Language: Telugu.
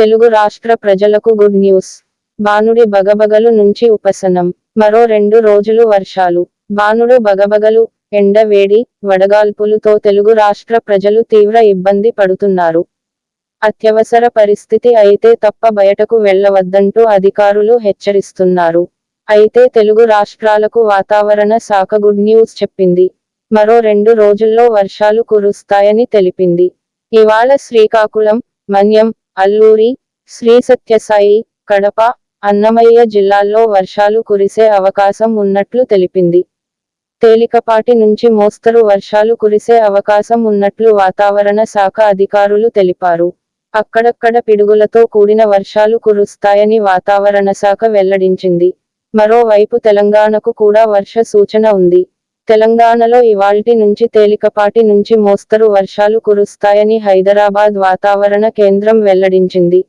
తెలుగు రాష్ట్ర ప్రజలకు గుడ్ న్యూస్. బానుడి బగబగలు నుంచి ఉపశనం. మరో రెండు రోజులు వర్షాలు. బానుడు బగబగలు ఎండ వేడి వడగాల్పులతో తెలుగు రాష్ట్ర ప్రజలు తీవ్ర ఇబ్బంది పడుతున్నారు. అత్యవసర పరిస్థితి అయితే తప్ప బయటకు వెళ్ళవద్దంటూ అధికారులు హెచ్చరిస్తున్నారు. అయితే తెలుగు రాష్ట్రాలకు వాతావరణ శాఖ గుడ్ న్యూస్ చెప్పింది. మరో రెండు రోజుల్లో వర్షాలు కురుస్తాయని తెలిపింది. ఇవాళ శ్రీకాకుళం మన్యం అల్లూరి శ్రీ సత్యసాయి కడప అన్నమయ్య జిల్లాల్లో వర్షాలు కురిసే అవకాశం ఉన్నట్లు తెలిపింది. తేలికపాటి నుంచి మోస్తరు వర్షాలు కురిసే అవకాశం ఉన్నట్లు వాతావరణ శాఖ అధికారులు తెలిపారు. అక్కడక్కడ పిడుగులతో కూడిన వర్షాలు కురుస్తాయని వాతావరణ శాఖ వెల్లడించింది. మరోవైపు తెలంగాణకు కూడా వర్ష సూచన ఉంది. తెలంగాణలో ఇవాల్టి నుంచి తేలికపాటి నుంచి మోస్తరు వర్షాలు కురుస్తాయని హైదరాబాద్ వాతావరణ కేంద్రం వెల్లడించింది.